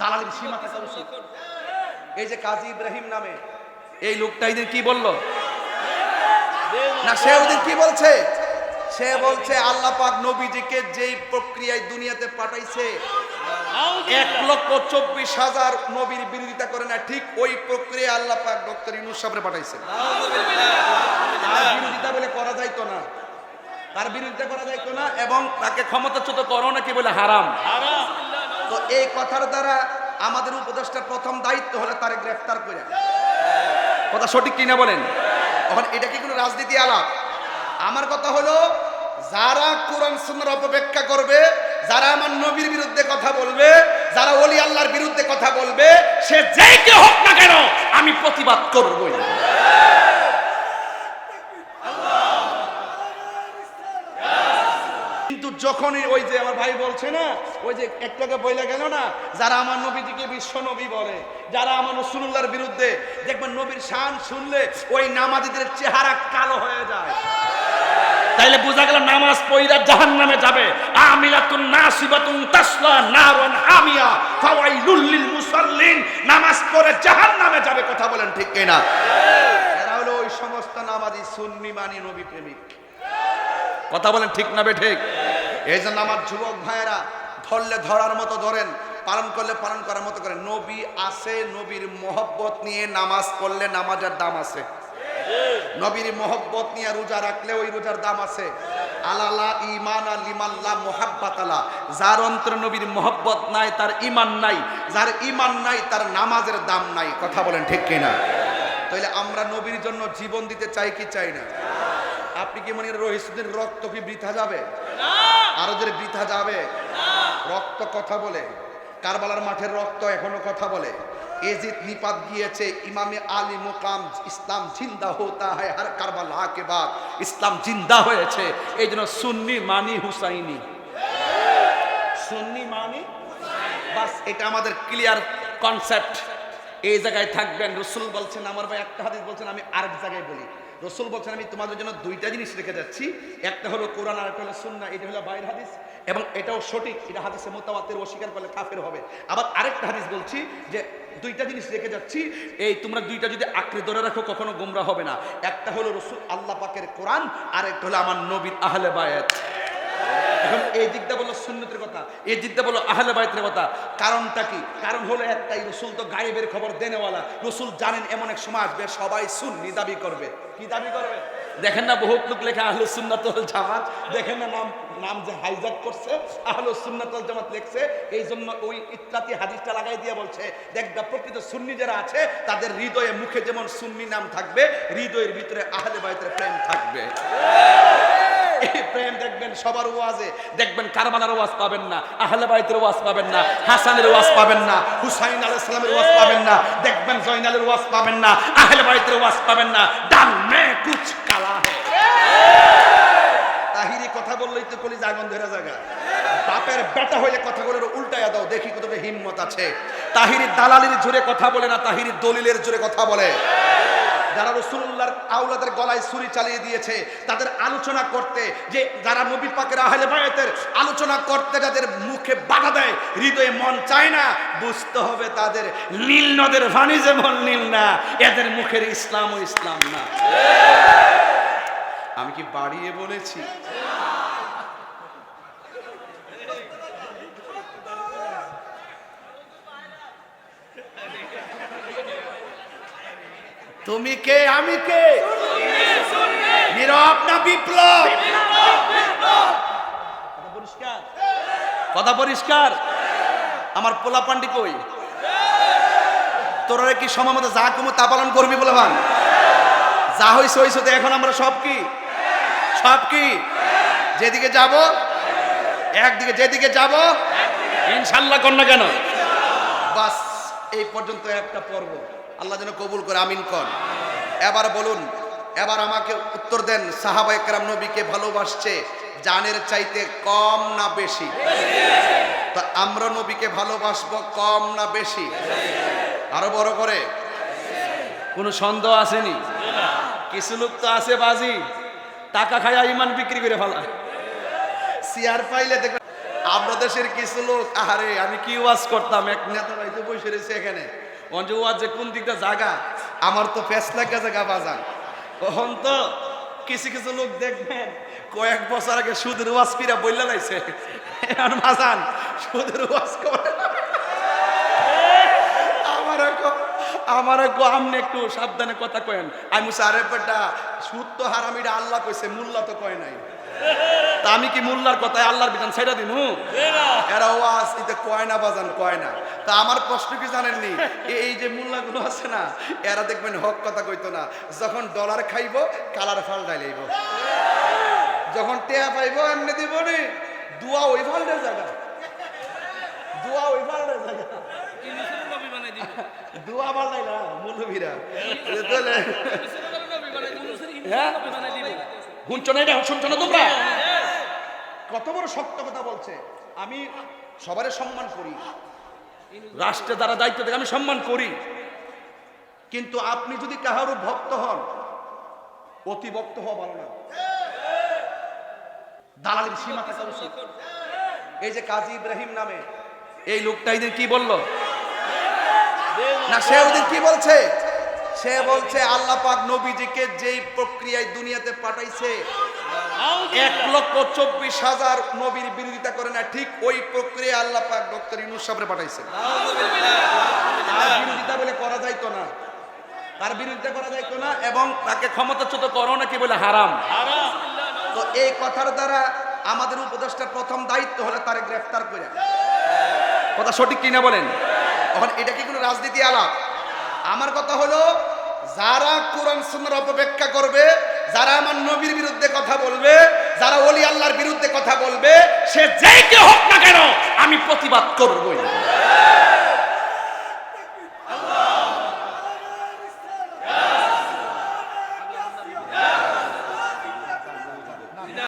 দালালির সীমা থাকা উচিত এই যে কাজী ইব্রাহিম নামে, এই লোকটা এদিন কি বলল? না, সে ওদিন কি বলছে? সে বলছে, আল্লাহ পাক নবীজিকে যেই প্রক্রিয়ায় দুনিয়াতে পাঠাইছে, এক লক্ষ চব্বিশ হাজার নবীর বিরোধিতা করে না, ঠিক ওই প্রক্রিয়া আল্লাহ পাক ডক্টর ইউনুস সাহেবরে পাঠাইছে। বিরোধিতা বলে করা যাইতো না। তার বিরোধিতা করা যাইতো না এবং তাকে ক্ষমতাচ্যুত করো নাকি বলে হারাম। তো এই কথার দ্বারা আমাদের উপদেষ্টার প্রথম দায়িত্ব হলো তারে গ্রেফতার করে কথা সঠিক কিনা বলেন? এখন এটা কি কোনো রাজনীতি আলাপ? আমার কথা হলো, যারা কোরআন সুন্দর অপব্যাখ্যা করবে, যারা আমার নবীর বিরুদ্ধে কথা বলবে, যারা অলি আল্লাহর বিরুদ্ধে কথা বলবে, সে যেই কে হোক না কেন আমি প্রতিবাদ করবই। কিন্তু যখনই ওই যে আমার ভাই বলছে না, ওই যে একটাকে বইলে গেল না, যারা আমার নবীজিকে বিশ্ব নবী বলে, যারা আমার রসুল্লাহর বিরুদ্ধে, দেখবেন নবীর শান শুনলে ওই নামাজিদের চেহারা কালো হয়ে যায়। তাইলে বোঝা গেল নামাজ পইরা জাহান নামে যাবে। আমিলাতুন নাসিবাতুন তাসলা নারুন হামিয়া ফাওয়াইলুল লিল মুসাল্লিন, নামাজ পড়ে জাহান নামে যাবে কথা বলেন ঠিক কিনা? এরা হলো ওই সমস্ত নামাজি সুন্নি মানি নবী প্রেমিক কথা বলেন ঠিক না বে ঠিক? এই জন্য আমার যুবক ভাইয়েরা, ধরলে ধরার মতো ধরেন, পালন করলে পালন করার মতো করেন নবী আছে নবীর মহব্বত নিয়ে নামাজ পড়লে নামাজের দাম আছে নবীর মহব্বত নিয়ে রোজা রাখলে ওই রোজার দাম আছে আলালা ইমান আলিমাল্লা মোহাব্বাত আলা। যার অন্তরে নবীর মহব্বত নাই, তার ইমান নাই, যার ইমান নাই, তার নামাজের দাম নাই। কথা বলেন ঠিক কিনা? তাহলে আমরা নবীর জন্য জীবন দিতে চাই কি চাই না? আপনি কি মনে করেন রহিসুদ্দিন রক্ত কি বৃথা যাবে? আরও যদি বৃথা যাবে? রক্ত কথা বলে। কারবালার মাঠের রক্ত এখনও কথা বলে। এজিদ নিপাত গিয়েছে ইমামে আলী মোকাম ইসলাম জিন্দা হোতা হয় হর কারবালা কে বাদ। ইসলাম জিন্দা হয়েছে। এই জন্য সুন্নি মানি হুসাইনি। সুন্নি মানি বাস এটা আমাদের ক্লিয়ার কনসেপ্ট এই জায়গায় থাকবেন। রসুল বলছেন আমার ভাই একটা হাদিস বলছেন আমি আরেক জায়গায় বলি। রসুল বলছেন, আমি তোমাদের জন্য দুইটা জিনিস রেখে যাচ্ছি। একটা হলো কোরআন আর একটা হলো সুন্না এটা হলো বাইর হাদিস এবং এটাও সঠিক। এটা হাদিসে মোতাবাতের অস্বীকার করলে কাফের হবে। আবার আরেকটা হাদিস বলছি যে দুইটা জিনিস রেখে যাচ্ছি। এই তোমরা দুইটা যদি আঁকড়ে ধরে রাখো, কখনো গোমরা হবে না। একটা হলো রসুল আল্লাহ পাকের কোরআন আর একটা হলো আমার নবীর আহলে বায়াত এই দিকটা সুন্নতের কথা, এই দিকটা বলল আহলে বাইতের কথা। কারণটা কি? কারণ হলো একটাই, রসুল তো গায়েবের খবর দেনেওয়ালা। রসুল জানেন এমন এক সবাই সুন্নি দাবি করবে। কি দাবি করবে? দেখেন না লোক সুন্নাতুল জামাত। দেখেন না, নাম নাম যে হাইজাক করছে সুন্নাতুল জামাত লিখছে। এই জন্য ওই ইত্রাতি হাদিসটা লাগাই দিয়ে বলছে দেখবা প্রকৃত সুন্নি যারা আছে, তাদের হৃদয়ে মুখে যেমন সুন্নি নাম থাকবে, হৃদয়ের ভিতরে আহলে বাইতের প্রেম থাকবে। প্রেম দেখবেন, সবার ওয়াজে। দেখবেন কারবালার ওয়াজ পাবেন না, আহলে বাইতের ওয়াজ পাবেন না, হাসানের ওয়াজ পাবেন না, হুসাইন আলাইহিস সালামের ওয়াজ পাবেন না, দেখবেন জয়নালের ওয়াজ পাবেন না, আহলে বাইতের ওয়াজ পাবেন না ডাল মে কুছ কালা তাহিরি কথা বললেই তো কলি জাগন ধরে জায়গা বাপের বেটা হইলে কথাগুলোর উল্টাইয়া দাও, দেখি কতটা হিম্মত আছে। তাহিরি দালালির জোরে কথা বলে না, তাহিরি দলিলের জোরে কথা বলে। আউলাদের গলায় ছুরি চালিয়ে দিয়েছে। তাদের আলোচনা করতে যে যারা নবী পাকের আহলে বায়াতের আলোচনা করতে যাদের মুখে বাধা দেয়, হৃদয়ে মন চায় না, বুঝতে হবে তাদের নীল নদের ভানি যেমন নীল না, এদের মুখের ইসলাম ও ইসলাম না। আমি কি বাড়িয়ে বলেছি? তুমি কে? আমি কে? নীরব না বিপ্লব? কথা পরিষ্কার? আমার পোলা পান্ডি কই? তোরা কি সময় মতো যা কমো তা পালন করবি বলে ভান? যা হইছে হইছে তো এখন আমরা সব কি? সব কি? যেদিকে যাব একদিকে যেদিকে যাব ইনশাল্লাহ কর না কেন? বাস এই পর্যন্ত একটা পর্ব। আল্লাহ যেন কবুল করে, আমিন কন। এবার বলুন, এবার আমাকে উত্তর দেন সাহাবা একরাম নবীকে ভালোবাসছে, জানের চাইতে কম না বেশি? তো আমরা নবীকে ভালোবাসবো কম না বেশি? আরও বড় করে। কোনো সন্দেহ আসেনি? কিছু লোক তো আছে বাজি, টাকা খায়া ইমান বিক্রি করে ফেলা। সিয়ার পাইলে দেখবে আমরা দেশের কিছু লোক, আহারে, আমি কি ওয়াজ করতাম? এক নেতা ভাই তো বসে রয়েছে এখানে। যে কোন দিকটা জাগা? আমার তো ফেসলা লাগা জায়গা বাজান। তখন তো কিছু কিছু লোক দেখবেন কয়েক বছর আগে সুদের ওয়াজ পিরা বললে লাইছে। এখন বাজান সুদের ওয়াজ করে আমার আমার আমনে একটু সাবধানে কথা কয়েন। আমি আরে বেটা, সুদ তো হারামিটা আল্লাহ কইছে, মুল্লা তো কয় নাই। তা আমি কি মুল্লার কথায় আল্লাহর বিধান ছেড়ে দিমু? এরা বাজান, কয় না। তা আমার প্রশ্ন কি জানেননি এই যে মুল্লাগুলো আছে না, এরা দেখবেন হক কথা কইতো না। যখন ডলার খাইবো কালার ফাল ডাইলাইব যখন টেয়া পাইবো, এমনি দিব নি। দুয়া ওই ফালটার জায়গা দুয়া ওই ফালটার জায়গা হ্যাঁ? না কত বড় সত্য কথা বলছে। আমি সম্মান করি। দায়িত্ব আমি সম্মান করি। কিন্তু আপনি যদি কাহারও ভক্ত হন, অতি ভক্ত হওয়া ভালো না। দালালির সীমা থাকা উচিত। এই যে কাজী ইব্রাহিম নামে, এই লোকটা কি বলল? না, সে কি বলছে? সে বলছে, আল্লাহ পাক নবীজিকে যেই প্রক্রিয়ায় দুনিয়াতে পাঠাইছে, এক লক্ষ চব্বিশ হাজার নবীর বিরোধিতা করে না, ঠিক ওই প্রক্রিয়া আল্লাহ পাক ডক্টর ইনুস সাহেবের পাঠাইছে। বিরোধিতা বলে করা যাইতো না। তার বিরোধিতা করা যাইতো না এবং তাকে ক্ষমতাচ্যুত করো নাকি বলে হারাম। তো এই কথার দ্বারা আমাদের উপদেষ্টার প্রথম দায়িত্ব হলো তারে গ্রেফতার করে। কথা সঠিক কিনা বলেন? এখন এটা কি কোনো রাজনীতি আলাপ? আমার কথা হলো, যারা কোরআন সুন্দর অপব্যাখ্যা করবে, যারা আমার নবীর বিরুদ্ধে কথা বলবে, যারা অলি আল্লাহর বিরুদ্ধে কথা বলবে, সে যেই কে হোক না কেন আমি প্রতিবাদ করবই